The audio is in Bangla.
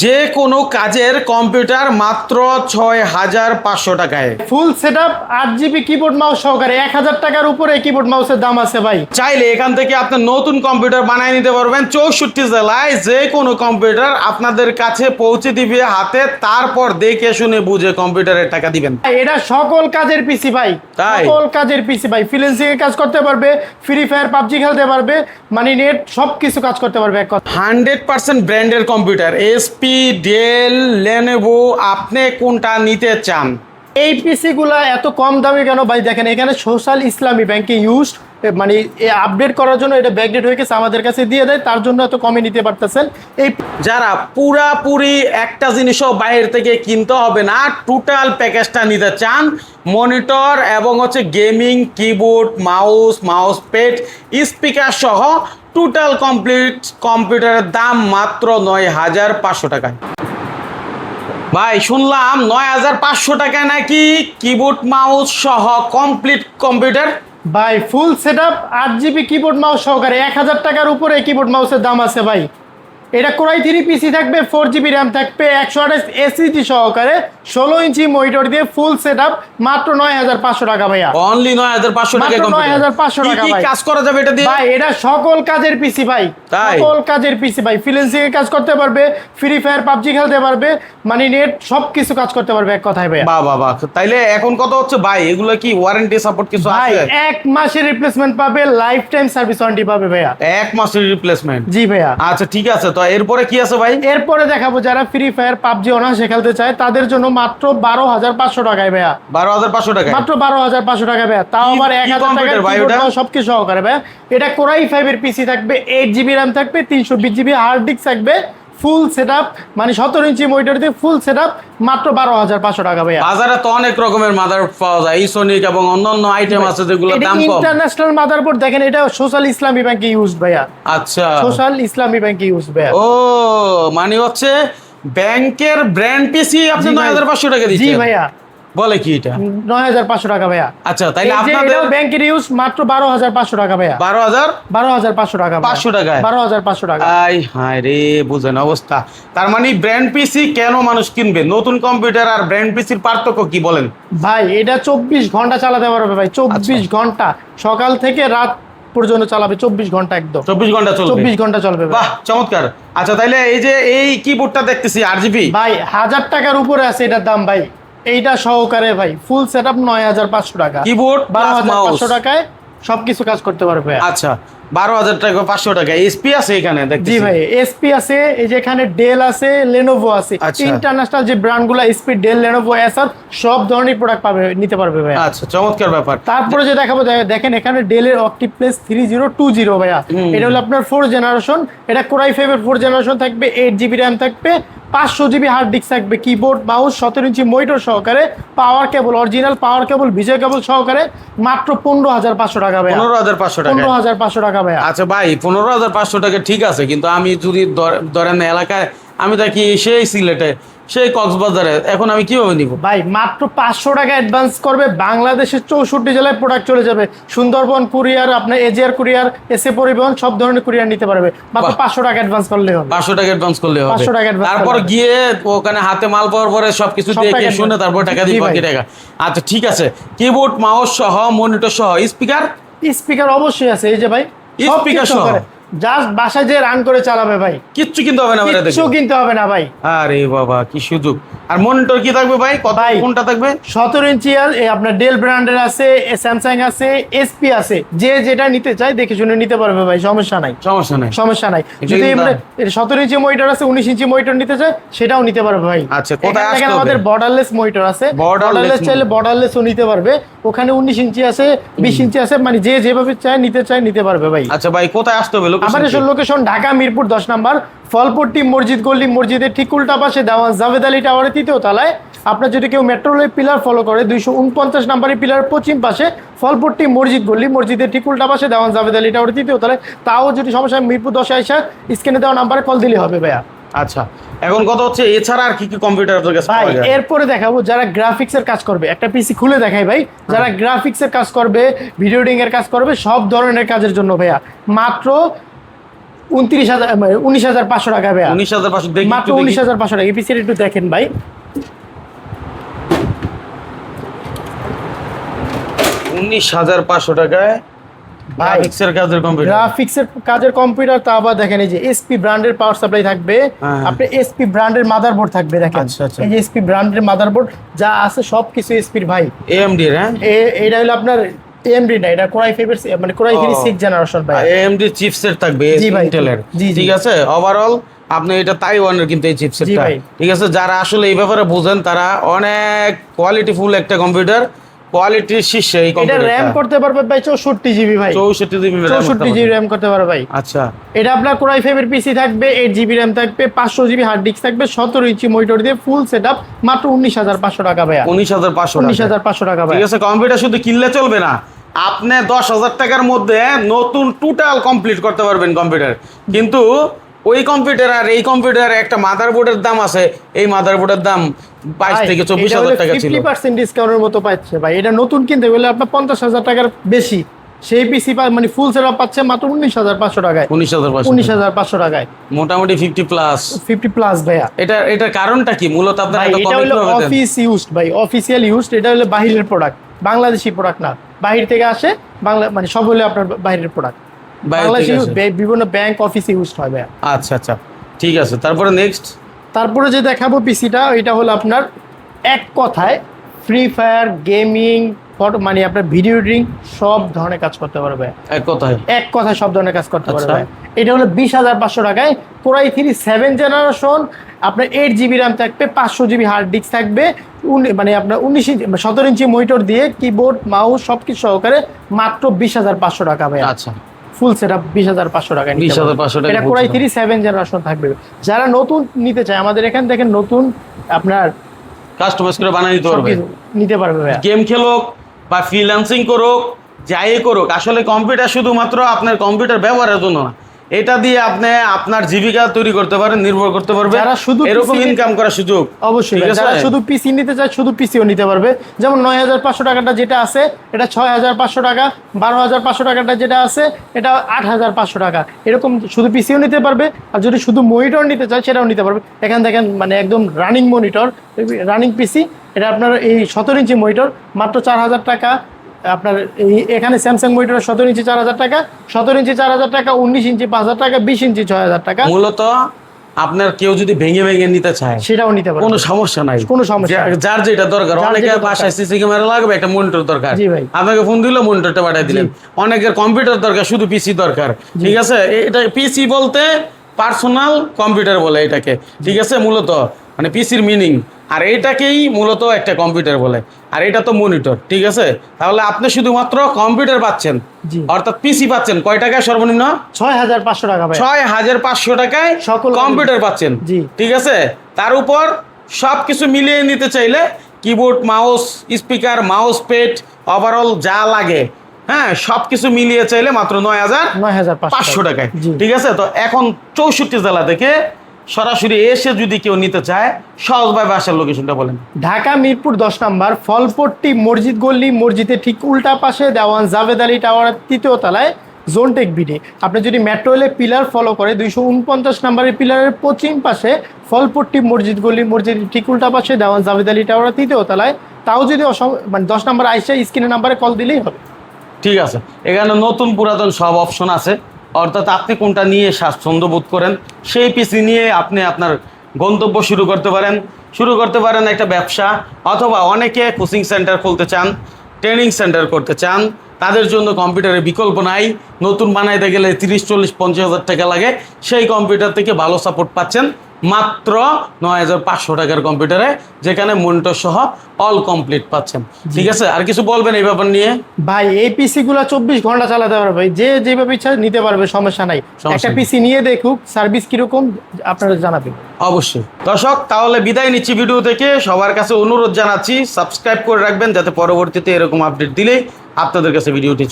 যে কোনো কাজের কম্পিউটার মাত্র ছয় হাজার পাঁচশো টাকায়। ফুল সেট আপ আট জিবি কিবোর্ড মাউস সহকারে এক হাজার টাকার উপরে কিবোর্ড মাউসের দাম আছে ভাই। চাইলে এখান থেকে আপনি নতুন কম্পিউটার বানিয়ে নিতে পারবেন। চৌষট্টি জেলায় যে কোনো কম্পিউটার আপনাদের কাছে পৌঁছে দিবে হাতে তারপর দেখে শুনে বুঝে কম্পিউটারের টাকা দিবেন। এটা সকল কাজের পিসি ভাই? সকল কাজের পিসি ভাই। ফ্রিল্যান্সিং এর কাজ করতে পারবে ফ্রি ফায়ার পাবজি খেলতে পারবে মানে নেট সব কিছু কাজ করতে পারবে এক কথা হান্ড্রেড পার্সেন্ট ব্র্যান্ডের কম্পিউটার এসপি ডেল, লেনেভো, আপনি কোনটা নিতে চান? এই পিসিগুলা এত কম দামে কেন? ভাই দেখেন, এখানে সোশ্যাল ইসলামী ব্যাংকে ইউজ মানে আপডেট করার জন্য এটা ব্যাকডেট হয়ে গেছে, আমাদের কাছে দিয়ে দেয়, তার জন্য এত কমে নিতে পারতেছেন। এই যারা পুরাপুরি একটা জিনিসও বাইরে থেকে কিনতে হবে না টোটাল প্যাকেজটা নিতে চান মনিটর এবং হচ্ছে gaming keyboard mouse mouse pad speaker সহ টোটাল কমপ্লিট কম্পিউটারের দাম মাত্র নয় হাজার পাঁচশো টাকায়। ভাই, শুনলাম নয় হাজার পাঁচশো টাকায় নাকি কিবোর্ড মাউস সহ কমপ্লিট কম্পিউটার ভাই ফুল সেট আপ আট জিবি কিবোর্ড মাউস সহকারে। এক হাজার টাকার উপরে কিবোর্ড মাউসের দাম আছে ভাই। এটা কোরাই থ্রি পিসি থাকবে ফোর জিবি র্যাম থাকবে, একশো আঠাশ এসিজি সহকারে। ষোলো ইঞ্চি মনিটর দিয়ে ফুল সেট আপ মাত্র নয় হাজার পাঁচশো টাকা ভাইয়া। অনলি নয় হাজার পাঁচশো টাকায় মাত্র কম্পিউটার 9,500 কি টাকা ভাই। কাজ করা যাবে এটা দিয়ে? ভাই এটা সকল কাজের পিসি ভাই। সকল কাজের পিসি ভাই। ফ্রিল্যান্সিং এর কাজ করতে পারবে ফ্রি ফায়ার পাবজি খেলতে পারবে মানে নেট সব কিছু কাজ করতে পারবে এক কথায় বাহ বাহ বাহ। তাইলে এখন কত হচ্ছে ভাই? এগুলো কি ওয়ারেন্টি সাপোর্ট কিছু ভাই আছে? এক মাসের রিপ্লেসমেন্ট পাবে লাইফ টাইম সার্ভিস ওয়ারেন্টি পাবে ভাইয়া। এক মাসের রিপ্লেসমেন্ট জি ভাইয়া। আচ্ছা ঠিক আছে। তো এরপরে কি আছে ভাই? এরপরে দেখাবো যারা ফ্রি ফায়ার পাবজি অনার্সে খেলতে চায় তাদের জন্য মাত্র বারো হাজার পাঁচশো টাকায় ভাইয়া। বারো হাজার পাঁচশো টাকা মাত্র বারো হাজার পাঁচশো টাকা ভাইয়া। তাও আবার এক হাজার mouse সবকিছু সহকারে ভাইয়া। এটা কোরাই ফাইভের পিসি থাকবে এইট জিবি র্যাম থাকবে তিনশো বিশ জিবি হার্ড ডিস্ক থাকবে ফুল সেট মানে সতেরো ইঞ্চি মনিটর দিয়ে ফুল সেট মাত্র বারো হাজার পাঁচশো টাকা ভাইয়া। বাজারে তো অনেক রকমের মাদার পাওয়া যায় ইসোনিক এবং অন্যান্য আইটেম আছে যেগুলো দাম কম। ইন্টারন্যাশনাল মাদারবোর্ড দেখেন এটা সোশ্যাল ইসলামী ব্যাংকে ইউজ ভাইয়া। আচ্ছা। সোশ্যাল ইসলামী ব্যাংকে ইউজ ভাইয়া। ও মানে হচ্ছে ব্যাংকের ব্র্যান্ড পিসি আপনি জি নয় ভাই। হাজার পাঁচশো টাকা জি ভাইয়া। বলে কি এটা? নয় হাজার পাঁচশো টাকা ভাইয়া। আচ্ছা তাইলে আপনাদের ব্যাংকের ইউজ মাত্র বারো হাজার পাঁচশো টাকা ভাইয়া। বারো হাজার? বারো হাজার পাঁচশো টাকা ভাইয়া। 500 টাকায়? বারো হাজার পাঁচশো টাকা। আই হায় রে বুঝেন অবস্থা। তার মানে ব্র্যান্ড পিসি কেন মানুষ কিনবে? নতুন কম্পিউটার আর ব্র্যান্ড পিসির পার্থক্য কি বলেন? ভাই এটা চব্বিশ ঘণ্টা চালাতে পারবে ভাই চব্বিশ আচ্ছা। ঘণ্টা। সকাল থেকে রাত পর্যন্ত চালাবে চব্বিশ ঘণ্টা একদম। চব্বিশ ঘণ্টা চলবে? চব্বিশ ঘণ্টা চলবে বাহ চমৎকার। আচ্ছা তাইলে এই যে এই কিবোর্ডটা দেখতেছি আর জিবি ভাই হাজার টাকার উপরে আছে এটার দাম ভাই। এইটা সহকারে ভাই ফুল সেট আপ নয় হাজার পাঁচশো টাকা। কিবোর্ড বারো হাজার পাঁচশো টাকায় সবকিছু কাজ করতে পারবে। আচ্ছা। বারো হাজার টাকা পাঁচশো টাকা। এসপি আছে এখানে জি ভাই এসপি আছে এই যে এখানে ডেল আছে লেনোভো আছে। আচ্ছা। ইন্টারন্যাশনাল যে ব্র্যান্ডগুলো এসপি ডেল লেনোভো এসার সব ধরনের প্রোডাক্ট পাবে নিতে পারবে ভাই আচ্ছা চমৎকার ব্যাপার। তারপরে যে দেখাবো দেখেন এখানে ডেলের অক্টি place three zero two zero ভাইয়া। এটা হলো আপনার ফোর জেনারেশন এটা কোরাই ফাইভের ফোর জেনারেশন থাকবে এইট জিবি র্যাম থাকবে পাঁচশো জিবি হার্ড ডিস্ক থাকবে কিবোর্ড মাউস সতেরো ইঞ্চি মনিটর সহকারে পাওয়ার কেবল অরিজিনাল পাওয়ার কেবল বিজয় কেবল সহকারে মাত্র পনেরো হাজার পাঁচশো টাকা ভাই পনেরো হাজার পাঁচশো টাকা। পনেরো হাজার পাঁচশো টাকা ভাই আচ্ছা ভাই পনেরো হাজার পাঁচশো টাকা ঠিক আছে কিন্তু আমি যদি ধর- ধরেন এলাকায় আমি দেখি সেই সিলেটে সেই কক্সবাজারে। এখন আমি কীভাবে নিব? ভাই মাত্র পাঁচশো টাকা অ্যাডভান্স করবে বাংলাদেশের চৌষট্টি জেলায় প্রোডাক্ট চলে যাবে। সুন্দরবন কুরিয়ার আপনার এজিআর কুরিয়ার এসএ পরিবহন সব ধরনের কুরিয়ার নিতে পারবে। মাত্র পাঁচশো টাকা অ্যাডভান্স করলে হবে। পাঁচশো টাকা অ্যাডভান্স করলে হবে। 500 টাকা তারপর গিয়ে ওখানে হাতে মাল পাওয়ার পরে সবকিছু সব দেখে শুনে তারপর টাকা দিয়ে বাকি টাকা। আচ্ছা ঠিক আছে। কিবোর্ড মাউস সহ মনিটর সহ স্পিকার স্পিকার অবশ্যই আছে। এই যে ভাই স্পিকার সহ? জাস্ট বাসায় যে রান করে চালাবে ভাই। কিচ্ছু কিনতে হবে না কিচ্ছু কিনতে হবে না ভাই। আরে বাবা কি সুযোগ। আর মনিটর কি থাকবে ভাই? কত কোনটা থাকবে? সতেরো ইঞ্চি আর এই আপনার ডেল ব্র্যান্ডের আছে স্যামসাং আছে এসপি আছে। যে যেটা নিতে দেখে শুনে নিতে পারবে ভাই সমস্যা নাই। সমস্যা নেই। সমস্যা নাই। যদি কিন্তু সতেরো ইঞ্চি মনিটর আছে উনিশ ইঞ্চি মনিটর নিতে চায় সেটাও নিতে পারবে ভাই। আচ্ছা, কোথায় এখানে আসতে হবে? আমাদের বর্ডারলেস মনিটর আছে বর্ডারলেস চাইলে বর্ডারলেসও নিতে পারবে। ওখানে উনিশ ইঞ্চি আছে বিশ ইঞ্চি আছে মানে যে যেভাবে চায় নিতে চায় নিতে পারবে ভাই। আচ্ছা ভাই কোথায় আসতে হবে? Location আমাদের লোকেশন ঢাকা মিরপুর দশ নাম্বার। ফলপট্টি মসজিদ গল্লি মসজিদের ঠিক উল্টা পাশে দেওয়া জাভেদ আলী টাওয়ারের তৃতীয় তলায়। আপনার যদি কেউ মেট্রো রেল পিলার ফলো করে দুইশো উনপঞ্চাশ নাম্বারের পিলার পশ্চিম পাশে ফলপট্টি মসজিদ গল্লি মসজিদের ঠিক উল্টা পাশে দেওয়ান জাভেদ আলী টাওয়ারের তৃতীয় তলায়। তাও যদি সমস্যা মিরপুর দশে আইসা স্ক্রিনে দেওয়া নাম্বারে কল দিলে হবে ভাইয়া। আচ্ছা এখন কথা হচ্ছে এছাড়া আর কি কি কম্পিউটার আপনার কাছে ভাই পাওয়া যায়? এরপরে দেখাবো যারা গ্রাফিক্স এর কাজ করবে। একটা পিসি খুলে দেখাই ভাই যারা গ্রাফিক্স এর কাজ করবে ভিডিও এর কাজ করবে সব ধরনের কাজের জন্য ভাইয়া। মাত্র উনত্রিশ হাজার মানে উনিশ হাজার পাঁচশো টাকা ভাইয়া। উনিশ হাজার পাঁচশো মাত্র উনিশ হাজার পাঁচশো টাকা। এপিসির একটু দেখেন ভাই। উনিশ হাজার পাঁচশো টাকায় ভাই গ্রাফিক্সের কাজের কম্পিউটার গ্রাফিক্সের কাজের কম্পিউটার তা আবার দেখেন এই যে এসপি ব্র্যান্ডের পাওয়ার সাপ্লাই থাকবে। হ্যাঁ। আপনি এসপি ব্র্যান্ডের মাদারবোর্ড থাকবে দেখেন। আচ্ছা, আচ্ছা। এই যে এসপি ব্র্যান্ডের মাদারবোর্ড যা আছে সব কিছু এসপির ভাই। এএমডি হ্যাঁ? এটা হলো আপনার এমডি না এটা কোরাই ফাইভের মানে core i three. Six generation ভাই এএমডি চিপসেট থাকবে ইন্টেলের। ঠিক আছে ওভারঅল আপনি এটা তাইওয়ানের কিন্তু এই চিপসেটটা। ঠিক আছে যারা আসলে এই ব্যাপারে বুঝেন তারা অনেক কোয়ালিটিফুল একটা কম্পিউটার কোয়ালিটির শীর্ষে এই এটা র্যাম করতে পারবে ভাই চৌষট্টি জিবি ভাই। চৌষট্টি জিবি চৌষট্টি জিবি র্যাম করতে পারবে ভাই। আচ্ছা। এটা আপনার কোরাই ফাইভের পিসি থাকবে এইট জিবি র্যাম থাকবে পাঁচশো জিবি হার্ড ডিস্ক থাকবে সতেরো ইঞ্চি মনিটর দিয়ে ফুল সেট আপ মাত্র উনিশ হাজার পাঁচশো টাকা উনিশ হাজার পাঁচশো টাকা। ভাই ঠিক আছে কম্পিউটার শুধু কিনলে চলবে না। আপনি দশ হাজার টাকার মধ্যে নতুন টোটাল কমপ্লিট করতে পারবেন কম্পিউটার কিন্তু ওই কম্পিউটার আর এই কম্পিউটার একটা মাদারবোর্ডের দাম আছে। এই মাদারবোর্ডের দাম বাইশ থেকে চব্বিশ হাজার টাকা ছিল। পার্সেন্ট ডিসকাউন্টের মতো পাচ্ছে ভাই। এটা নতুন কিনতে গেলে আপনার পঞ্চাশ হাজার টাকার বেশি। সেই পিসি মানে ফুল সেট পাচ্ছে মাত্র উনিশ হাজার পাঁচশো টাকায়। উনিশ হাজার উনিশ হাজার পাঁচশো টাকায়। মোটামুটি ফিফটি প্লাস ফিফটি প্লাস ভাইয়া। এটা এটার কারণটা কি? মূলত আপনার এটা হলো? অফিস ইউজড ভাই। অফিসিয়াল ইউজড এটা হলো বাহিরের প্রোডাক্ট বাংলাদেশি প্রোডাক্ট না। বাহির থেকে আসে বাংলা মানে সব হলো আপনার বাইরের প্রোডাক্ট বিভিন্ন ব্যাংক অফিস ইউজড হয় ভাইয়া। আচ্ছা আচ্ছা। ঠিক আছে তারপরে নেক্সট তারপরে যে দেখাবো পিসিটা ওইটা হলো আপনার এক কথায় ফ্রি ফায়ার গেমিং ফটো মানে আপনার ভিডিও এডিটিং সব ধরনের কাজ করতে পারবে এক কথায়। এক কথায় সব ধরনের কাজ করতে আচ্ছা। পারবে এটা হলো বিশ হাজার পাঁচশো টাকায়। Core i three seven generation আপনার এইট জিবি র্যাম থাকবে পাঁচশো জিবি হার্ড ডিস্ক থাকবে মানে আপনার উনিশ ইঞ্চি সতেরো ইঞ্চি মনিটর দিয়ে কিবোর্ড মাউস সব কিছু সহকারে মাত্র বিশ হাজার পাঁচশো টাকা ভাই আচ্ছা। ফুল সেট আপ বিশ হাজার পাঁচশো টাকা 20,500 টাকা এটা core i setup। Three seven generation থাকবে। যারা নতুন নিতে চায় আমাদের এখান থেকে নতুন আপনার কাস্টমাইজ করে বানিয়ে দিতে পারবে। নিতে পারবে গেম খেলুক বা ফ্রিল্যান্সিং করুক যাই করুক আসলে কম্পিউটার শুধুমাত্র আপনার কম্পিউটার ব্যবহারের জন্য না। এটা দিয়ে আপনি আপনার জীবিকা তৈরি করতে পারেন নির্ভর করতে পারবে। যারা শুধু এরকম ইনকাম করার সুযোগ। অবশ্যই যারা শুধু পিসি নিতে চায় শুধু পিসিও নিতে পারবে। যেমন নয় হাজার পাঁচশো টাকাটা যেটা আছে এটা ছয় হাজার পাঁচশো টাকা বারো হাজার পাঁচশো টাকাটা যেটা আছে এটা আট হাজার পাঁচশো টাকা। এরকম শুধু পিসিও নিতে পারবে আর যদি শুধু মনিটর নিতে চায় সেটাও নিতে পারবে। এখান দেখেন মানে একদম রানিং মনিটর রানিং পিসি এটা আপনার এই সতেরো ইঞ্চি মনিটর মাত্র চার হাজার টাকা আপনার এই এখানে স্যামসাং মনিটর সতেরো ইঞ্চি চার হাজার টাকা সতেরো ইঞ্চি চার হাজার টাকা উনিশ ইঞ্চি পাঁচ হাজার টাকা বিশ ইঞ্চি ছয় হাজার টাকা। মূলত আপনার কেউ যদি ভেঙে ভেঙে নিতে চায় সেটাও নিতে পারে কোনো সমস্যা নাই। কোনো সমস্যা যার যেটা দরকার অনেকের বাসায় সিসি ক্যামেরা লাগবে একটা মনিটর দরকার। আপনাকে ফোন দিল মনিটরটা পাঠিয়ে দিলেন। অনেকের কম্পিউটার দরকার শুধু পিসি দরকার। ঠিক আছে? এটা পিসি বলতে পার্সোনাল কম্পিউটার বলে এটাকে। ঠিক আছে? মূলত মানে পিসির মিনিং আর এটাকেই মূলত একটা কম্পিউটার বলে। আর এটা তো মনিটর ঠিক আছে? তাহলে আপনি শুধুমাত্র কম্পিউটার পাচ্ছেন। অর্থাৎ পিসি পাচ্ছেন। কয় টাকায় সর্বনিম্ন? ছয় হাজার পাঁচশো টাকা ছয় হাজার পাঁচশো টাকায় সকল কম্পিউটার পাচ্ছেন। ঠিক আছে? তার উপর সব কিছু মিলিয়ে নিতে চাইলে keyboard mouse speaker mouse pad overall যা লাগে হ্যাঁ সব কিছু মিলিয়ে চাইলে মাত্র নয় হাজার নয় হাজার পাঁচশো টাকায়। ঠিক আছে? তো এখন চৌষট্টি জেলা থেকে সরাসরি এসে যদি কেউ নিতে চায় সহজভাবে আসার লোকেশনটা বলেন। ঢাকা মিরপুর দশ নম্বর ফলপট্টি মসজিদ গল্লি মসজিদের ঠিক উল্টা পাশে দেওয়ান জাভেদ আলী টাওয়ারের তৃতীয় তলায় জোনটেক বিডি আপনি যদি মেট্রো রেলে পিলার ফলো করে দুইশো উনপঞ্চাশ নম্বরের পিলারের পশ্চিম পাশে ফলপট্টি মসজিদ গল্লি মসজিদ ঠিক উল্টা পাশে দেওয়ান জাভেদ আলী টাওয়ারের তৃতীয় তলায় তাও যদি মানে দশ নম্বর আইসে স্ক্রিনের নাম্বারে কল দিলেই হবে। ঠিক আছে। এখানে নতুন পুরাতন সব অপশন আছে। অর্থাৎ আপনি কোনটা নিয়ে স্বাচ্ছন্দ্য বোধ করেন, সেই পিসি নিয়ে আপনি আপনার গন্তব্য শুরু করতে পারেন। শুরু করতে পারেন একটা ব্যবসা, অথবা অনেকে কোচিং সেন্টার খুলতে চান, ট্রেনিং সেন্টার করতে চান, তাদের জন্য কম্পিউটারের বিকল্প নাই। নতুন বানাইতে গেলে তিরিশ, চল্লিশ, পঞ্চাশ হাজার টাকা লাগে। সেই কম্পিউটার থেকে ভালো সাপোর্ট পাচ্ছেন। মাত্র নয় হাজার পাঁচশো টাকার কম্পিউটারে যেখানে মনিটর সহ অল কমপ্লিট পাচ্ছেন। ঠিক আছে? আর কিছু বলবেন এই ব্যাপার নিয়ে? ভাই এই পিসি গুলা চব্বিশ ঘণ্টা চালাতে পারবে। ভাই যে যেভাবে ইচ্ছা নিতে পারবে সমস্যা নাই। একটা পিসি নিয়ে দেখুক সার্ভিস কীরকম আপনারা জানাবেন। অবশ্যই। দর্শক তাহলে বিদায় নিচ্ছি ভিডিও থেকে। সবার কাছে অনুরোধ জানাচ্ছি সাবস্ক্রাইব করে রাখবেন যাতে পরবর্তীতে এরকম আপডেট দিলেই আপনাদের কাছে ভিডিওটি